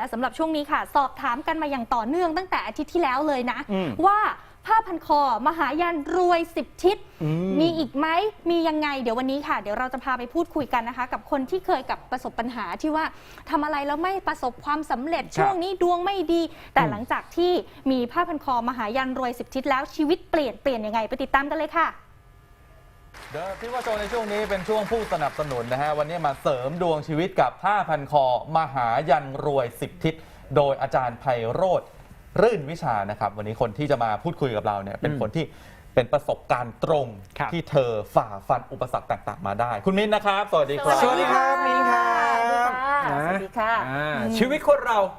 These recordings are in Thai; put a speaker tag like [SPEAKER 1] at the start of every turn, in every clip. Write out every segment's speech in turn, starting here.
[SPEAKER 1] และสำหรับช่วงนี้ค่ะ สอบถามกันมาอย่างต่อเนื่องตั้งแต่อาทิตย์ที่แล้วเลยนะ
[SPEAKER 2] อืม
[SPEAKER 1] ว่าผ้าพันคอ มหายันรวยสิบทิศ
[SPEAKER 2] อืม
[SPEAKER 1] มีอีกไหมมียังไง เดี๋ยววันนี้ค่ะ เดี๋ยวเราจะพาไปพูดคุยกันนะคะ กับคนที่เคยกับประสบปัญหาที่ว่าทำอะไรแล้วไม่ประสบความสำเร็จ
[SPEAKER 2] ครับ
[SPEAKER 1] ช่วงนี้ดวงไม่ดี แต่
[SPEAKER 2] อืม
[SPEAKER 1] หลังจากที่มีผ้าพันคอ มหายันรวยสิบทิศแล้วชีวิตเปลี่ยนเปลี่ยนยังไงไปติดตามกันเลยค่ะ
[SPEAKER 3] เดี๋ยวพี่ว่าโจในช่วงนี้เป็นช่วงผู้สนับสนุนนะฮะ วันนี้มาเสริมดวงชีวิตกับผ้าพันคอ มหายันรวยสิบทิศ โดยอาจารย์ไพโรธรื่นวิชานะครับ วันนี้คนที่จะมาพูดคุยกับเราเนี่ยเป็น
[SPEAKER 2] อืม
[SPEAKER 3] คนที่เป็นประสบการณ์ตรง
[SPEAKER 2] ครับ
[SPEAKER 3] ที่เธอฝ่าฟันอุปสรรคต่างๆ มาได้ คุณมิ้นท์นะครับ สวัสดีครับ
[SPEAKER 2] สวัสดีครับมิ้นครับ
[SPEAKER 1] สวัสดีค่ะ
[SPEAKER 2] อ่าชีวิตคนเรา
[SPEAKER 1] เ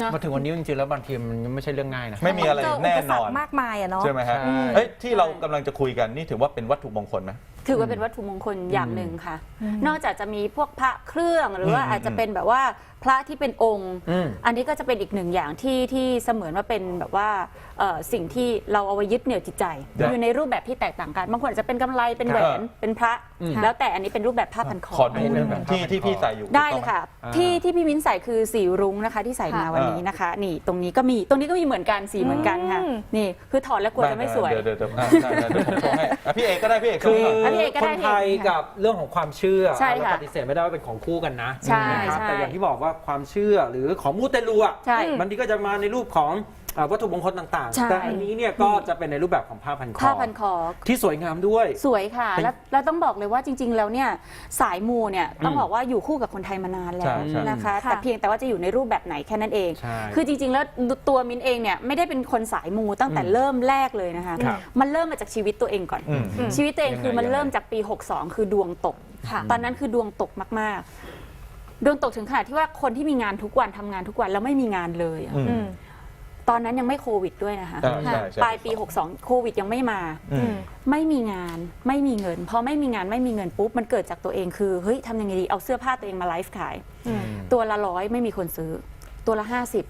[SPEAKER 1] นอะ
[SPEAKER 2] มาถึงวันนี้จริงๆแล้วบางทีมันไม่ใช่เรื่องง่ายนะ
[SPEAKER 3] ไม่มีอะไร
[SPEAKER 1] เจอุ
[SPEAKER 3] แน่
[SPEAKER 1] ปสร
[SPEAKER 3] น
[SPEAKER 1] ร
[SPEAKER 3] อน
[SPEAKER 1] คมากมายอะเนาะ
[SPEAKER 3] ใช่ไหมฮะ
[SPEAKER 2] ใช่
[SPEAKER 3] เอ้ยที่เรากำลังจะคุยกันนี่ถือว่าเป็นวัตถุมงคลไหม
[SPEAKER 4] ถือว่าเป็นวัตถุมงคลอย่างหนึ่งค่ะ
[SPEAKER 1] อืม
[SPEAKER 4] นอกจากจะมีพวกพระเครื่องหรือว่า
[SPEAKER 3] อืม
[SPEAKER 4] อาจจะเป็นแบบว่าพระที่เป็นองค์
[SPEAKER 2] อืม
[SPEAKER 4] อันนี้ก็จะเป็นอีกหนึ่งอย่างที่ที่เสมือนว่าเป็นแบบว่าเอ่อสิ่งที่เราเอาไว้ยึดเหนี่ยวจิตใจ
[SPEAKER 3] เดี๋ยว
[SPEAKER 4] อยู่ในรูปแบบที่แตกต่างกันบางคนอาจจะเป็นกำไรเป็นแหวน
[SPEAKER 3] ครับ
[SPEAKER 4] เป็นพระ
[SPEAKER 2] อืม
[SPEAKER 4] แล้วแต่อันนี้เป็นรูปแบบผ้าพันคอ
[SPEAKER 3] ขอดู
[SPEAKER 2] เรื่องแบบ
[SPEAKER 3] ที่ที่พี่ใส่อยู่
[SPEAKER 4] ได้
[SPEAKER 3] ถู
[SPEAKER 4] เล
[SPEAKER 3] ก
[SPEAKER 4] ย
[SPEAKER 3] ต้องหม
[SPEAKER 4] ค่ะ
[SPEAKER 2] อ่า
[SPEAKER 4] ที่ที่พี่มิ้นใส่คือสีรุ้งนะคะ ที่ใส่มา
[SPEAKER 1] ค่ะ
[SPEAKER 4] วันนี้นะคะ นี่ตรงนี้ก็มีตรงนี้ก็มีเหมือนกันสีเหมือนกันค่ะ
[SPEAKER 1] อืม
[SPEAKER 4] นี่คือถอดแล้วกลัวจะไม่สวย
[SPEAKER 3] เดี๋ยวเดี๋ยวเดี๋ยวอะได้ได้เดี๋ยวผมโชว์ให้อะพี่เอกก็ได้พี่เอกโช
[SPEAKER 2] คื
[SPEAKER 3] ว์
[SPEAKER 2] อ
[SPEAKER 3] ให้หน่อย
[SPEAKER 4] อันนี้ก็
[SPEAKER 2] ค
[SPEAKER 4] ได้
[SPEAKER 2] นไทย
[SPEAKER 4] ค่ะ
[SPEAKER 2] กับเรื่องของความเชื่อ
[SPEAKER 4] ใช่
[SPEAKER 2] เรา
[SPEAKER 4] ค่ะ
[SPEAKER 2] ปฏิเสธไม่ได้ว่าเป็นของคู่กันนะ
[SPEAKER 4] ใช่
[SPEAKER 2] นะครับ
[SPEAKER 4] ใช่
[SPEAKER 2] แต่อย่างที่บอกว่าความเชื่อหรือของมูเตลูอะ
[SPEAKER 4] ใช่
[SPEAKER 2] มันที่ก็จะมาในรูปของอ่า วัตถุมงคลต่าง
[SPEAKER 4] ใช่
[SPEAKER 2] ๆ แต่อันนี้เนี่ยก็จะเป็นในรูปแบบของผ้าพันคอ
[SPEAKER 4] ผ้าพันคอ
[SPEAKER 2] ที่สวยงามด้วย
[SPEAKER 4] สวยค่ะ
[SPEAKER 2] เป็น
[SPEAKER 4] แล้วแล้วต้องบอกเลยว่าจริง ๆ แล้วเนี่ยสายมูเนี่ยต้องบอกว่าอยู่คู่กับคนไทยมานานแล้
[SPEAKER 3] ใช่
[SPEAKER 4] ว
[SPEAKER 3] ใช่
[SPEAKER 4] นะคะ
[SPEAKER 1] ค่ะ
[SPEAKER 4] แต่เพียงแต่ว่าจะอยู่ในรูปแบบไหนแค่นั้นเอง
[SPEAKER 2] ใช่
[SPEAKER 4] คือจริง ๆ แล้วตัวมินเองเนี่ยไม่ได้เป็นคนสายมูตั้งแต่
[SPEAKER 2] อืม
[SPEAKER 4] เริ่มแรกเลยนะคะ
[SPEAKER 2] ครับ
[SPEAKER 4] มันเริ่มมาจากชีวิตตัวเองก่อน
[SPEAKER 3] อืม
[SPEAKER 1] อืม
[SPEAKER 4] ชีวิตตัวเอง
[SPEAKER 2] ยังไง
[SPEAKER 4] คือมัน
[SPEAKER 2] ยังไง
[SPEAKER 4] เริ่มจากปี 62 คือดวงตก
[SPEAKER 1] ค่ะ
[SPEAKER 4] ตอนนั้นคือดวงตกมากๆ ดวงตกถึงขนาดที่ว่าคนที่มีงานทุกวันทำงานทุกวันแล้วไม่มีงานเลยอะ
[SPEAKER 3] อืม
[SPEAKER 1] อืม
[SPEAKER 4] ตอนนั้นยังไม่โควิดด้วยนะคะ
[SPEAKER 3] ใช่ใช่ใช่
[SPEAKER 4] ปลายปี 62 โควิดยังไม่มา
[SPEAKER 3] อืม
[SPEAKER 4] ไม่มีงานไม่มีเงิน พอไม่มีงานไม่มีเงินปุ๊บ มันเกิดจากตัวเองคือ เฮ้ยทำยังไงดี เอาเสื้อผ้าตัวเองมาไลฟ์ขาย
[SPEAKER 1] อืม
[SPEAKER 4] ตัวละร้อยไม่มีคนซื้อ ตัวละห้าสิบ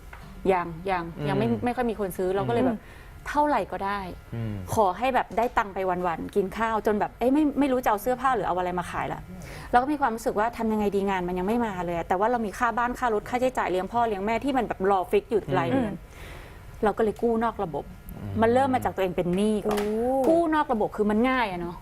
[SPEAKER 4] ยังยังยังไม่
[SPEAKER 2] อืม
[SPEAKER 4] ไม่ค่อยมีคนซื้อเราก็เลยแบบ เท่าไหร่ก็ได้
[SPEAKER 2] อืม
[SPEAKER 4] ขอให้แบบได้ตังค์ไปวันๆกินข้าวจนแบบเอ้ยไม่ไม่รู้จะเอาเสื้อผ้าหรือเอาอะไรมาขายละเราก็มีความรู้สึกว่าทำยังไงดีงานมันยังไม่มาเลยอะแต่ว่าเรามีค่าบ้านค่ารถค่าใช้จ่ายเลี้ยงพ่อเลี้ยงแม่ที่มันแบบรอฟิกอยู่รายเดือน เราก็เลยกู้นอกระบบ มันเริ่มมาจากตัวเองเป็นหนี้ก่อนกู้นอกระบบคือมันง่ายอะเนาะ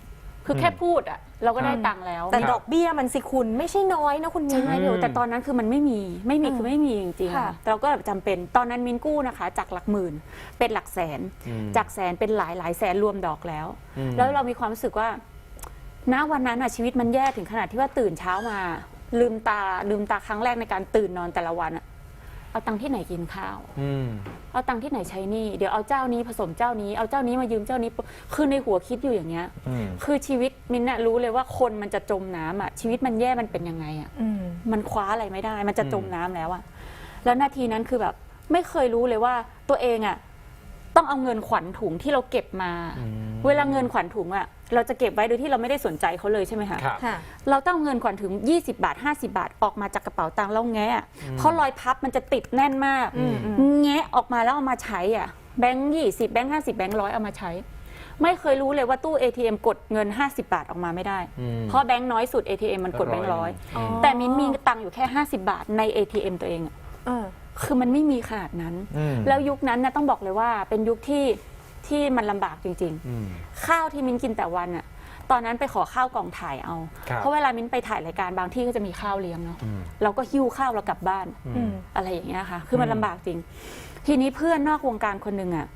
[SPEAKER 4] คือแค่พูดอะเราก็ได้ตังค์แล้ว
[SPEAKER 1] แต่
[SPEAKER 2] ครับ
[SPEAKER 1] ดอกเบี้ยมันสิคุณไม่ใช่น้อยนะคุณมิ้น
[SPEAKER 4] ใช่อยู่แต่ตอนนั้นคือมันไม่มีไม่มี
[SPEAKER 1] อืม
[SPEAKER 4] คือไม่มีจริงๆ
[SPEAKER 1] ค่ะ
[SPEAKER 4] อะแต่เราก็แบบจำเป็นตอนนั้นมินกู้นะคะ จากหลักหมื่นเป็นหลักแสน
[SPEAKER 2] อืม
[SPEAKER 4] จากแสนเป็นหลายหลายแสนรวมดอกแล้ว
[SPEAKER 2] อืม
[SPEAKER 4] แล้วเรามีความรู้สึกว่า ณ วันนั้นอะชีวิตมันแย่ถึงขนาดที่ว่าตื่นเช้ามา ลืมตาลืมตาครั้งแรกในการตื่นนอนแต่ละวันอะ เอาตังค์ที่ไหนกินข้าว
[SPEAKER 2] อืม
[SPEAKER 4] เอาตังค์ที่ไหนใช้หนี่เดี๋ยวเอาเจ้านี้ผสมเจ้านี้เอาเจ้านี้มายืมเจ้านี้คือในหัวคิดอยู่อย่างเงี้ย
[SPEAKER 3] อืม
[SPEAKER 4] คือชีวิตมินน่ะรู้เลยว่าคนมันจะจมน้ำอะชีวิตมันแย่มันเป็นยังไงอะ
[SPEAKER 1] อืม
[SPEAKER 4] มันคว้าอะไรไม่ได้ มันจะจม
[SPEAKER 2] อืม
[SPEAKER 4] น้ำแล้วอะแล้วนาทีนั้นคือแบบ ไม่เคยรู้เลยว่าตัวเองอะต้องเอาเงินขวัญถุงที่เราเก็บมา
[SPEAKER 2] อืม
[SPEAKER 4] เวลาเงินขวัญถุงอะเราจะเก็บไว้โดยที่เราไม่ได้สนใจเขาเลยใช่ไหมคะ
[SPEAKER 2] ครับ
[SPEAKER 1] ค่ะ
[SPEAKER 4] เราต้องเอาเงินขวัญถุง 20 บาท 50 บาทออกมาจากกระเป๋าตังค์แล้วแงะเพราะรอยพับมันจะติดแน่นมาก
[SPEAKER 1] อืมอืม
[SPEAKER 4] แงะออกมาแล้วเอามาใช้อะแบงค์ยี่สิบแบงค์ห้าสิบแบงค์ร้อยเอามาใช้ ไม่เคยรู้เลยว่าตู้ ATM กดเงิน 50 บาทออกมาไม่ได้
[SPEAKER 2] อืม
[SPEAKER 4] เพราะแบงค์น้อยสุด ATM มันกดแบงค์ร้อย
[SPEAKER 1] อ๋อ
[SPEAKER 4] แต่มิ้นมีตังค์อยู่แค่ 50 บาทใน ATM ตัวเองอะ
[SPEAKER 1] เออ
[SPEAKER 4] คือมันไม่มีขนาดนั้น
[SPEAKER 3] อืม
[SPEAKER 4] แล้วยุคนั้นนะต้องบอกเลยว่าเป็นยุคที่ ที่มันลำบากจริง
[SPEAKER 2] อืม
[SPEAKER 4] ๆ ข้าวที่มิ้นกินแต่วันอะตอนนั้นไปขอข้าวกล่องถ่ายเอา
[SPEAKER 2] ครับ
[SPEAKER 4] เพราะเวลามิ้นไปถ่ายรายการบางที่ก็จะมีข้าวเลี้ยงเนาะ
[SPEAKER 2] อืม
[SPEAKER 4] เราก็หิ้วข้าวเรากลับบ้าน
[SPEAKER 1] อืม
[SPEAKER 4] อะไรอย่างเงี้ยค่ะ คือมัน
[SPEAKER 2] อืม
[SPEAKER 4] ลำบากจริง ทีนี้เพื่อนนอกวงการคนหนึ่งอะ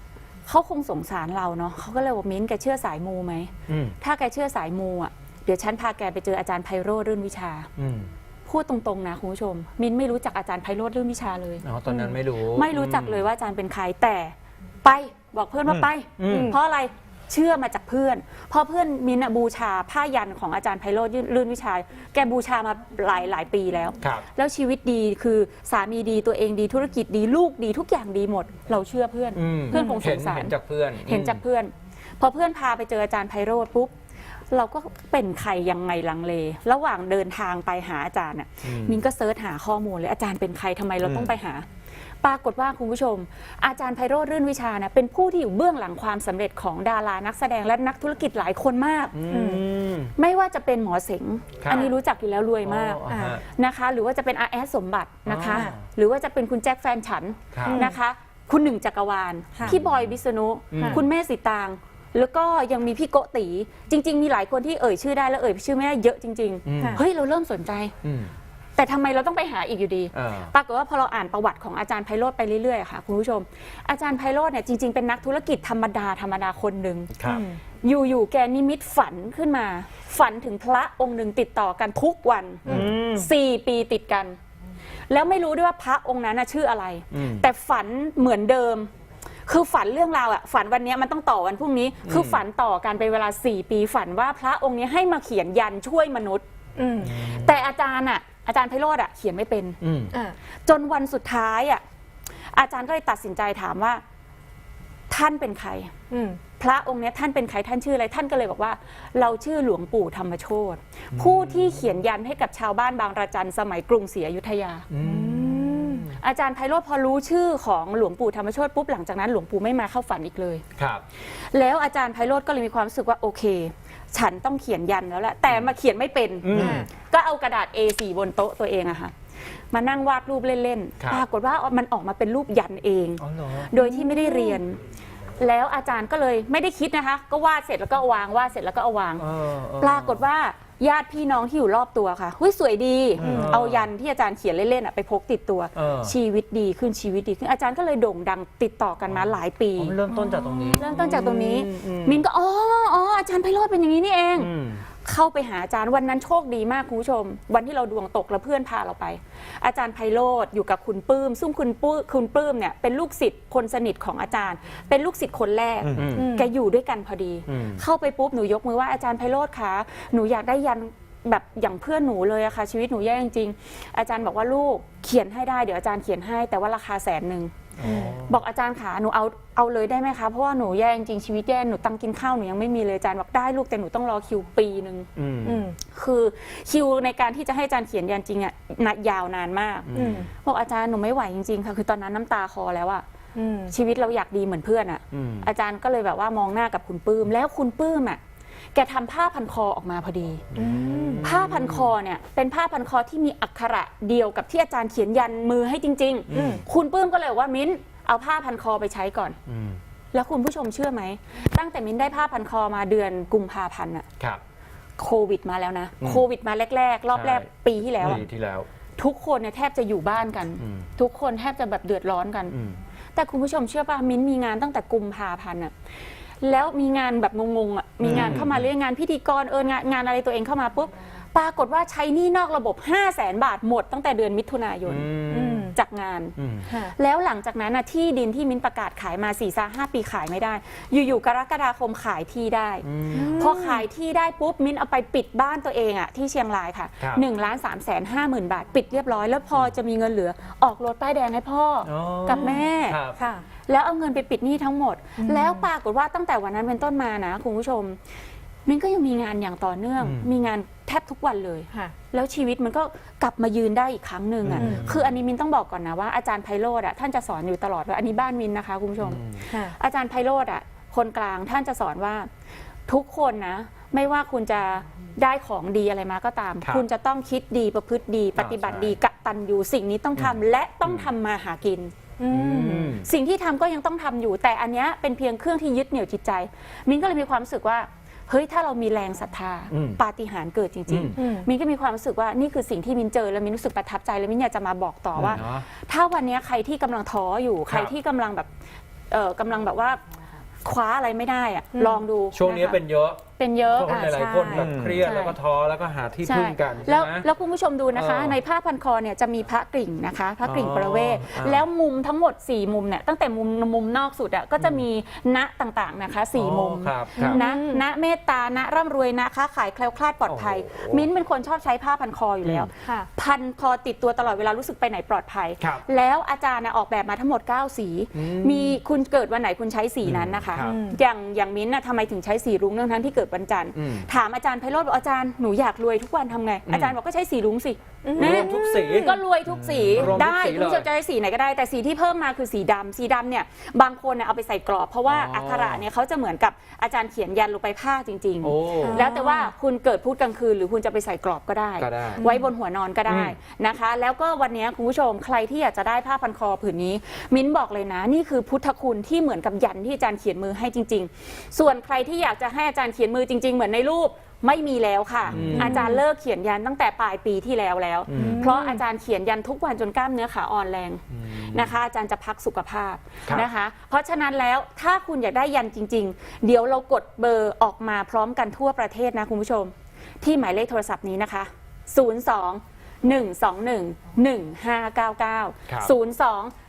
[SPEAKER 4] เขาคงสงสารเราเนาะเขาก็เลยบอกมิ้นแกเชื่อสายมูไหม
[SPEAKER 2] อืม
[SPEAKER 4] ถ้าแกเชื่อสายมูอะ เดี๋ยวฉันพาแกไปเจออาจารย์ไพโรธรื่นวิชา
[SPEAKER 2] อืม
[SPEAKER 4] พูดตรงๆนะคุณผู้ชม มิ้นไม่รู้จักอาจารย์ไพโรธรื่นวิชาเลย
[SPEAKER 2] อ๋อตอนนั้นไม่รู้
[SPEAKER 4] ไม่รู้จักเลยว่าอาจารย์เป็นใครแต่ไป บอกเพื่อนว่าไป
[SPEAKER 2] อืม
[SPEAKER 4] เพราะอะไรเชื่อมาจากเพื่อนเพราะเพื่อนมิ้นท์อะบูชาผ้ายันของอาจารย์ไพโรธรื่นวิชาแกบูชามาหลายหลายปีแล้ว
[SPEAKER 2] ครับ
[SPEAKER 4] แล้วชีวิตดีคือสามีดีตัวเองดีธุรกิจดีลูกดีทุกอย่างดีหมด เราเชื่อเพื่อน
[SPEAKER 2] อืม
[SPEAKER 4] เพื่อนคงส
[SPEAKER 2] เห็น
[SPEAKER 4] งสาร
[SPEAKER 2] เห็นจากเพื่อน
[SPEAKER 4] เห็นจากเพื่อน พอเพื่อนพาไปเจออาจารย์ไพโรธปุ๊บ เราก็เป็นใครยังไงลังเล ระหว่างเดินทางไปหาอาจารย์น่ะ
[SPEAKER 2] อืม
[SPEAKER 4] มินก็เซิร์ชหาข้อมูลเลยอาจารย์เป็นใครทำไมเราต้อง
[SPEAKER 2] อืม
[SPEAKER 4] ไปหา ปรากฏว่าคุณผู้ชม อาจารย์ไพโรธรื่นวิชานะเป็นผู้ที่อยู่เบื้องหลังความสำเร็จของดารานักแสดงและนักธุรกิจหลายคนมาก
[SPEAKER 2] อืม
[SPEAKER 4] ไม่ว่าจะเป็นหมอเสง
[SPEAKER 2] ครับ
[SPEAKER 4] อันนี้รู้จักอยู่แล้วรวยมาก
[SPEAKER 2] อ๋อฮะ
[SPEAKER 4] นะคะ หรือว่าจะเป็นอาแอสสมบัตินะคะ
[SPEAKER 2] อ่า
[SPEAKER 4] หรือว่าจะเป็นคุณแจ็คแฟนฉัน
[SPEAKER 2] ครับ
[SPEAKER 4] นะคะ คุณหนึ่งจักรวาล
[SPEAKER 1] ค่ะ
[SPEAKER 4] พี่บอยบิษณุ
[SPEAKER 2] อืม
[SPEAKER 4] คุณแม่สีตางแล้วก็ยังมีพี่โกติจริง ๆ มีหลายคนที่เอ่ยชื่อได้แล้วเอ่ยชื่อไม่ได้เยอะจริง
[SPEAKER 2] อืม
[SPEAKER 4] ๆเฮ้ยเราเริ่มสนใจ
[SPEAKER 2] อืม
[SPEAKER 4] แต่ทำไมเราต้องไปหาอีกอยู่ดี
[SPEAKER 2] อ่า
[SPEAKER 4] ปรากฏว่าพอเราอ่านประวัติของอาจารย์ไพโรธไปเรื่อยๆอะค่ะคุณผู้ชม อาจารย์ไพโรธเนี่ยจริงๆเป็นนักธุรกิจธรรมดาธรรมดาคนหนึ่ง
[SPEAKER 2] ครับ
[SPEAKER 4] อยู่ๆแกนิมิตฝันขึ้นมา ฝันถึงพระองค์หนึ่งติดต่อกันทุกวัน
[SPEAKER 2] อืม
[SPEAKER 4] สี่ปีติดกัน แล้วไม่รู้ด้วยว่าพระองค์นั้นน่ะชื่ออะไร
[SPEAKER 2] อืม
[SPEAKER 4] แต่ฝันเหมือนเดิม คือฝันเรื่องราวอะฝันวันเนี้ยมันต้องต่อวันพรุ่งนี้ คือฝันต่อกันเป็นเวลา 4 ปีฝันว่าพระองค์เนี้ยให้มาเขียนยันช่วยมนุษย์
[SPEAKER 1] อืม
[SPEAKER 4] แต่อาจารย์อะ อาจารย์ไพโรธอะเขียนไม่เป็น
[SPEAKER 2] อืม
[SPEAKER 1] อ่า
[SPEAKER 4] จนวันสุดท้ายอะอาจารย์ก็เลยตัดสินใจถามว่า ท่านเป็นใคร
[SPEAKER 1] อืม
[SPEAKER 4] พระองค์เนี้ยท่านเป็นใครท่านชื่ออะไรท่านก็เลยบอกว่า เราชื่อหลวงปู่ธรรมโชตผู้ที่เขียนยันให้กับชาวบ้านบางระจันสมัยกรุงศรีอยุธยา
[SPEAKER 2] อืม
[SPEAKER 4] อาจารย์ไพโรธพอรู้ชื่อของหลวงปู่ธรรมโชตปุ๊บหลังจากนั้นหลวงปู่ไม่มาเข้าฝันอีกเลย
[SPEAKER 2] ครับ
[SPEAKER 4] แล้วอาจารย์ไพโรธก็เลยมีความรู้สึกว่าโอเค ฉันต้องเขียนยันแล้วแหละแต่มาเขียนไม่เป็น
[SPEAKER 2] อืม
[SPEAKER 4] ก็เอากระดาษ A4 บนโต๊ะตัวเองอะค่ะ มานั่งวาดรูปเล่น
[SPEAKER 2] ครับ
[SPEAKER 4] ๆ ปรากฏว่ามันออกมาเป็นรูปยันเอง
[SPEAKER 2] อ๋อเหรอ
[SPEAKER 4] โดยที่ไม่ได้เรียน แล้วอาจารย์ก็เลยไม่ได้คิดนะคะ ก็วาดเสร็จแล้วก็เอาวางวาดเสร็จแล้วก็เอาวาง
[SPEAKER 2] เออเออ
[SPEAKER 4] ปรากฏว่า ญาติพี่น้องที่อยู่รอบตัวค่ะหุ้ยสวยดี
[SPEAKER 2] อืม
[SPEAKER 4] เอายันที่อาจารย์เขียนเล่นๆอะไปพกติดตัว
[SPEAKER 2] เออ
[SPEAKER 4] ชีวิตดีขึ้นชีวิตดีขึ้นอาจารย์ก็เลยโด่งดังติดต่อกันมาหลายปี
[SPEAKER 2] อ๋อมันเริ่มต้นจากตรงนี้
[SPEAKER 4] เริ่มต้นจากตรงนี้
[SPEAKER 2] อืมอืม
[SPEAKER 4] มินก็อ๋ออ๋ออาจารย์ไพโรธเป็นอย่างนี้นี่เอง
[SPEAKER 2] อืม
[SPEAKER 4] เข้าไปหาอาจารย์วันนั้นโชคดีมากคุณผู้ชม วันที่เราดวงตกแล้วเพื่อนพาเราไป อาจารย์ไพโรธอยู่กับคุณปื้ม ซึ่งคุณปื้มคุณปื้มเนี่ยเป็นลูกศิษย์คนสนิทของอาจารย์ เป็นลูกศิษย์คนแรก
[SPEAKER 2] อืม
[SPEAKER 1] อืม
[SPEAKER 4] แกอยู่ด้วยกันพอดี
[SPEAKER 2] อืม
[SPEAKER 4] เข้าไปปุ๊บหนูยกมือว่าอาจารย์ไพโรธคะหนูอยากได้ยันแบบอย่างเพื่อนหนูเลยอะค่ะชีวิตหนูแย่จริงๆอาจารย์บอกว่าลูกเขียนให้ได้เดี๋ยวอาจารย์เขียนให้แต่ว่าราคาแสนหนึ่ง
[SPEAKER 2] อ๋อ
[SPEAKER 4] บอกอาจารย์ขาหนูเอาเอาเลยได้ไหมคะ เพราะว่าหนูแย่จริงๆชีวิตแย่หนูตังค์กินข้าวหนูยังไม่มีเลยอาจารย์บอกได้ลูกแต่หนูต้องรอคิวปีหนึ่ง
[SPEAKER 2] อืม
[SPEAKER 1] อืม
[SPEAKER 4] คือคิวในการที่จะให้อาจารย์เขียนยันจริงอะนายาวนานมาก
[SPEAKER 1] อืม
[SPEAKER 4] บอกอาจารย์หนูไม่ไหวจริงๆค่ะคือตอนนั้นน้ำตาคอแล้วอะ
[SPEAKER 1] อืม
[SPEAKER 4] ชีวิตเราอยากดีเหมือนเพื่อนอะ
[SPEAKER 2] อืม
[SPEAKER 4] อาจารย์ก็เลยแบบว่ามองหน้ากับคุณปื้มแล้วคุณปื้มอะ แกทำผ้าพันคอออกมาพอดี
[SPEAKER 1] อืม
[SPEAKER 4] ผ้าพันคอเนี่ยเป็นผ้าพันคอที่มีอักขระเดียวกับที่อาจารย์เขียนยันมือให้จริง
[SPEAKER 1] อืม
[SPEAKER 4] ๆคุณปื้มก็เลยบอกว่ามิ้นเอาผ้าพันคอไปใช้ก่อน
[SPEAKER 2] อืม
[SPEAKER 4] แล้วคุณผู้ชมเชื่อไหม ตั้งแต่มิ้นได้ผ้าพันคอมาเดือนกุมภาพันธ์อะ
[SPEAKER 2] ครับ
[SPEAKER 4] โควิดมาแล้วนะ
[SPEAKER 2] อืม
[SPEAKER 4] โควิดมาแรกๆ รอบแรก
[SPEAKER 2] ใช่
[SPEAKER 4] ปีที่แล้วอะ
[SPEAKER 2] ปีที่แล้ว
[SPEAKER 4] ทุกคนเนี่ยแทบจะอยู่บ้านกัน
[SPEAKER 2] อืม
[SPEAKER 4] ทุกคนแทบจะแบบเดือดร้อนกัน
[SPEAKER 2] อืม
[SPEAKER 4] แต่คุณผู้ชมเชื่อป่ะมิ้นมีงานตั้งแต่กุมภาพันธ์อะ แล้วมีงานแบบงงๆอะมีงาน
[SPEAKER 2] อืม
[SPEAKER 4] เข้ามาเรื่อยงานพิธีกรเอองานงานอะไรตัวเองเข้ามาปุ๊บปรากฏว่าใช้หนี้นอกระบบ 5 0 0แสนบาทหมดตั้งแต่เดือนมิถุนายน
[SPEAKER 1] อืม
[SPEAKER 4] จากงาน
[SPEAKER 2] อืม
[SPEAKER 1] ค่ะ
[SPEAKER 4] แล้วหลังจากนั้นนะที่ดินที่มิ้นประกาศขายมา4ี่ห้าปีขายไม่ได้ อยู่ๆกรกฎาคมขายที่ได้ พอขายที่ได้ปุ๊บมิ้นเอาไปปิดบ้านตัวเองอะที่เชียงรายค่ะ
[SPEAKER 2] ครับ
[SPEAKER 4] 1ล้าน3แสนห้าหมื่นบาท ปิดเรียบร้อยแล้วพอจะมีเงินเหลือออกรถป้ายแดงให้พ่ออ
[SPEAKER 2] อ๋อ
[SPEAKER 4] กับแม่
[SPEAKER 2] ครับ
[SPEAKER 1] ค่ะ
[SPEAKER 4] แล้วเอาเงินไปปิดหนี้ทั้งหมด แล้วปรากฏว่าตั้งแต่วันนั้นเป็นต้นมานะคุณผู้ชม มิ้นก็ยังมีงานอย่างต่อเนื่อง
[SPEAKER 2] อืม
[SPEAKER 4] มีงานแทบทุกวันเลย
[SPEAKER 1] ค่ะ
[SPEAKER 4] แล้วชีวิตมันก็กลับมายืนได้อีกครั้งหนึ่งอะ
[SPEAKER 2] อืม
[SPEAKER 4] คืออันนี้มินต้องบอกก่อนนะว่าอาจารย์ไพโรธอะท่านจะสอนอยู่ตลอดว่าอันนี้บ้านมินนะคะคุณผู้ชม
[SPEAKER 1] ค่ะ
[SPEAKER 4] อาจารย์ไพโรธอะคนกลางท่านจะสอนว่าทุกคนนะ ไม่ว่าคุณจะได้ของดีอะไรมาก็ตาม
[SPEAKER 2] ครับ
[SPEAKER 4] คุณจะต้องคิดดีประพฤติดี ปฏิบัติ
[SPEAKER 2] ใช่
[SPEAKER 4] ดีกตัญญูสิ่งนี้ต้องทำและต้องทำมาหากิน
[SPEAKER 1] อื
[SPEAKER 2] อื
[SPEAKER 1] ม
[SPEAKER 2] ม
[SPEAKER 4] สิ่งที่ทำก็ยังต้องทำอยู่ แต่อันเนี้ยเป็นเพียงเครื่องที่ยึดเหนี่ยวจิตใจ มินก็เลยมีความรู้สึกว่า เฮ้ยถ้าเรามีแรงศรัทธา
[SPEAKER 2] อืม
[SPEAKER 4] ปาฏิหาริย์เกิดจริง
[SPEAKER 2] อืม
[SPEAKER 1] อืม
[SPEAKER 4] ๆมินก็มีความรู้สึกว่านี่คือสิ่งที่มินเจอ แล้วมินรู้สึกประทับใจแล้วมินอยากจะมาบอกต่อว่า
[SPEAKER 2] เนอะ
[SPEAKER 4] ถ้าวันเนี้ยใครที่กำลังท้ออยู่ใครที่กำลังแบบเออกำลังแบบว่าคว้าอะไรไม่ได้อะ
[SPEAKER 1] อืม
[SPEAKER 4] ลองดู
[SPEAKER 2] ช่วงนี้ะ
[SPEAKER 4] คะ
[SPEAKER 2] เป็นเยอะ
[SPEAKER 4] เป็นเยอะ
[SPEAKER 2] คน
[SPEAKER 4] อะ
[SPEAKER 2] หลาย
[SPEAKER 4] ใช่
[SPEAKER 2] ๆคนแบบเครียด
[SPEAKER 4] ใช่
[SPEAKER 2] แล้วก็ท้อแล้วก็หาที่
[SPEAKER 4] ใช่
[SPEAKER 2] พึ่งกัน
[SPEAKER 4] แล้ว
[SPEAKER 2] ใช่ไหม
[SPEAKER 4] แล้วคุณผู้ชมดูนะคะ
[SPEAKER 2] เออ
[SPEAKER 4] ในผ้าพันคอเนี่ยจะมีพระกริ่งนะคะพระกริ่ง
[SPEAKER 2] อ๋อ
[SPEAKER 4] ประเวศ
[SPEAKER 2] อ่า
[SPEAKER 4] แล้วมุมทั้งหมด 4 มุมเนี่ยตั้งแต่มุมมุมนอกสุดอะก็จะมีณต่างๆนะคะ4มุม
[SPEAKER 2] อ๋อครับครับ
[SPEAKER 4] ณณเมตตาณร่ำรวยณค้าขายแคล้วคลาดปลอดภัย
[SPEAKER 2] โอ้โห
[SPEAKER 4] มิ้นท์เป็นคนชอบใช้ผ้าพันคออยู่แล้ว
[SPEAKER 1] ค่ะ
[SPEAKER 4] พันคอติดตัวตลอดเวลารู้สึกไปไหนปลอดภัย
[SPEAKER 2] ครับ
[SPEAKER 4] แล้วอาจารย์นะออกแบบมาทั้งหมด 9 สี
[SPEAKER 2] อืม
[SPEAKER 4] มีคุณเกิดวันไหนคุณใช้สีนั้นนะคะ
[SPEAKER 2] ครับ
[SPEAKER 4] อย่างอย่างมิ้นท์นะทำไมถึงใช้สีรุ้งทั้งทั้งๆที่เกิดวันจันทร์
[SPEAKER 2] อืม
[SPEAKER 4] ถามอาจารย์ไพโรธบอกอาจารย์หนูอยากรวยทุกวันทำไง อาจารย์บอกก็ใช้สีรุ้งสินะ
[SPEAKER 2] รวมทุกสี
[SPEAKER 4] ก็รวยทุกสี
[SPEAKER 2] รวมทุก
[SPEAKER 4] ได้
[SPEAKER 2] สี
[SPEAKER 4] คุณ
[SPEAKER 2] เลย
[SPEAKER 4] จะได้สีไหนก็ได้แต่สีที่เพิ่มมาคือสีดำสีดำเนี่ยบางคนเนี่ยเอาไปใส่กรอบ เพราะว่า
[SPEAKER 2] อ๋ออั
[SPEAKER 4] อักขระเนี่ยเขาจะเหมือนกับอาจารย์เขียนยันลงไปผ้าจริง
[SPEAKER 2] โอ้
[SPEAKER 4] ๆ แล้วแต่ว่าคุณเกิดพูดกลางคืนหรือคุณจะไปใส่กรอบก็ได้
[SPEAKER 2] ก็ได้
[SPEAKER 4] ไว้บนหัวนอนก็ได้
[SPEAKER 2] อืม
[SPEAKER 4] นะคะ แล้วก็วันนี้คุณผู้ชมใครที่อยากจะได้ผ้าพันคอผืนนี้ มิ้นบอกเลยนะ นี่คือพุทธคุณที่เหมือนกับยันที่อาจารย์เขียนมือให้จริง ๆ ส่วนใครที่อยากจะให้อาจารย์เขียนมือจริง ๆ เหมือนในรูป ไม่มีแล้วค่ะ
[SPEAKER 2] อืม
[SPEAKER 4] อาจารย์เลิกเขียนยันตั้งแต่ปลายปีที่แล้วแล้ว
[SPEAKER 2] อืม
[SPEAKER 4] เพราะอาจารย์เขียนยันทุกวันจนกล้ามเนื้อขาอ่อนแรง
[SPEAKER 2] อืม
[SPEAKER 4] นะคะอาจารย์จะพักสุขภาพ
[SPEAKER 2] ครับ
[SPEAKER 4] นะคะ เพราะฉะนั้นแล้วถ้าคุณอยากได้ยันจริง ๆ เดี๋ยวเรากดเบอร์ออกมาพร้อมกันทั่วประเทศนะคุณผู้ชม ที่หมายเลขโทรศัพท์นี้นะคะ 02 121 1599
[SPEAKER 2] ครับ
[SPEAKER 4] 02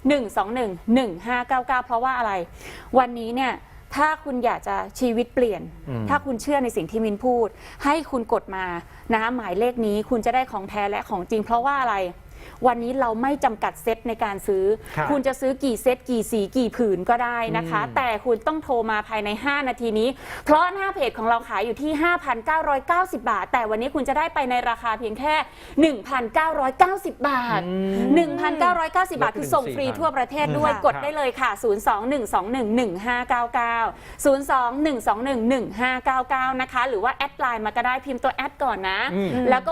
[SPEAKER 4] 121 1599 เพราะว่าอะไร วันนี้เนี่ย ถ้าคุณอยากจะชีวิตเปลี่ยน
[SPEAKER 2] อืม
[SPEAKER 4] ถ้าคุณเชื่อในสิ่งที่มินพูด ให้คุณกดมานะคะหมายเลขนี้คุณจะได้ของแท้และของจริง เพราะว่าอะไร วันนี้เราไม่จำกัดเซตในการซื้อ
[SPEAKER 2] ครับ
[SPEAKER 4] คุณจะซื้อกี่เซตกี่สีกี่ผืนก็ได้นะคะ
[SPEAKER 2] อืม
[SPEAKER 4] แต่คุณต้องโทรมาภายใน 5 นาทีนี้ เพราะหน้าเพจของเราขายอยู่ที่ 5,990 บาท แต่วันนี้คุณจะได้ไปในราคาเพียงแค่ 1,990 บาท1,990 บาท คือส่งฟรีทั่วประเทศด้วย
[SPEAKER 1] อืม
[SPEAKER 4] กดได้เลยค่ะ 02-121-1599 02-121-1599 นะคะ หรือว่าแอดไลน์มาก็ได้พิมพ์ตัวแอดก่อนนะ
[SPEAKER 2] อืม
[SPEAKER 4] แล้วก็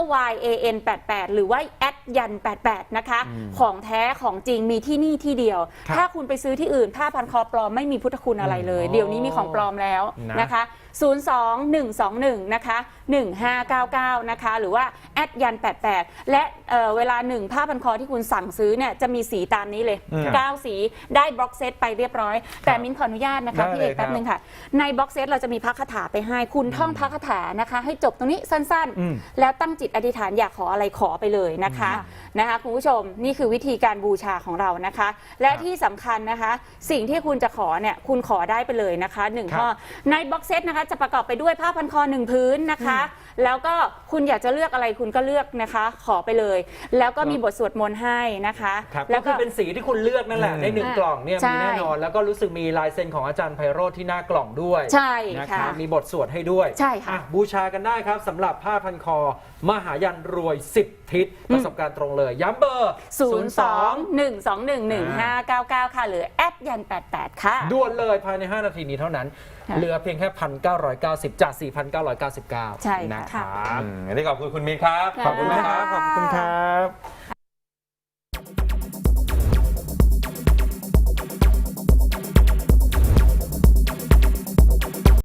[SPEAKER 4] yan 88 หรือว่าแอดยัน88 นะคะ
[SPEAKER 2] อืม
[SPEAKER 4] ของแท้ของจริงมีที่นี่ที่เดียว
[SPEAKER 2] ครับ
[SPEAKER 4] ถ้าคุณไปซื้อที่อื่นผ้าพันคอปลอมไม่มีพุทธคุณอะไรเลย
[SPEAKER 2] อ๋อ
[SPEAKER 4] เดี๋ยวนี้มีของปลอมแล้ว
[SPEAKER 2] นะ
[SPEAKER 4] นะคะ 02-121 นะคะ 1599 นะคะ หรือว่าแอดยัน 88 และเอ่อเวลาหนึ่งผ้าพันคอที่คุณสั่งซื้อเนี่ยจะมีสีตามนี้เลย
[SPEAKER 2] อืม
[SPEAKER 4] 9สีได้บล็อกเซตไปเรียบร้อย แต่มิ้นขออนุญาตนะคะ
[SPEAKER 2] ได้
[SPEAKER 4] พี่เอก
[SPEAKER 2] เลยครับ
[SPEAKER 4] แป๊บนึงค่ะ ในบล็อกเซตเราจะมีพระคาถาไปให้คุณท่องพระคาถานะคะ ให้จบตรงนี้สั้น
[SPEAKER 2] อืม
[SPEAKER 4] ๆแล้วตั้งจิตอธิษฐานอยากขออะไรขอไปเลยนะคะนะคะคุณผู้ชมนี่คือวิธีการบูชาของเรานะคะ และ
[SPEAKER 2] ครับ
[SPEAKER 4] ที่สำคัญนะคะ สิ่งที่คุณจะขอเนี่ยคุณขอได้ไปเลยนะคะหนึ่ง
[SPEAKER 2] ครับ
[SPEAKER 4] ข้อในบ็อกเซตนะคะจะประกอบไปด้วยผ้าพันคอหนึ่งพื้นนะคะ แล้วก็คุณอยากจะเลือกอะไรคุณก็เลือกนะคะ ขอไปเลย แล้วก็มีบทสวดมนต์ให้นะคะ
[SPEAKER 2] ครับ
[SPEAKER 4] แล้
[SPEAKER 2] ก็
[SPEAKER 4] ว
[SPEAKER 2] คื
[SPEAKER 4] ก็
[SPEAKER 2] อเป็นสีที่คุณเลือกนั่นแหละ
[SPEAKER 3] อืม
[SPEAKER 2] ในหนึ่ง
[SPEAKER 4] อะ
[SPEAKER 2] กล่องเนี่ย
[SPEAKER 4] ใช่
[SPEAKER 2] มีแน่นอน แล้วก็รู้สึกมีลายเซ็นของอาจารย์ไพโรธที่หน้ากล่องด้วย
[SPEAKER 4] ใช่
[SPEAKER 2] นะค
[SPEAKER 4] ค่ะ
[SPEAKER 2] รับมีบทสวดให้ด้วย
[SPEAKER 4] ใช่ค่ะ
[SPEAKER 2] อ่บูชากันได้ครับสำหรับผ้าพันคอ มหายันรวย 10 ทิศประสบการณ์ตรงเลย ย้ำเบอร์
[SPEAKER 4] 02 121 1599 ค่ะ หรือแอดยัน 88 ค่ะ
[SPEAKER 2] ด่วนเลยภายใน 5 นาทีนี้เท่านั้น
[SPEAKER 4] ค่ะ
[SPEAKER 2] เหลือเพียงแค่ 1,990 จาก 4,999
[SPEAKER 4] ใช่ค่ะ
[SPEAKER 2] นะครับ
[SPEAKER 3] อืมอันนี้ขอบคุณคุณมิ้นครับ
[SPEAKER 4] ค่ะ
[SPEAKER 2] ขอบคุณนะครับ ขอบคุณครับ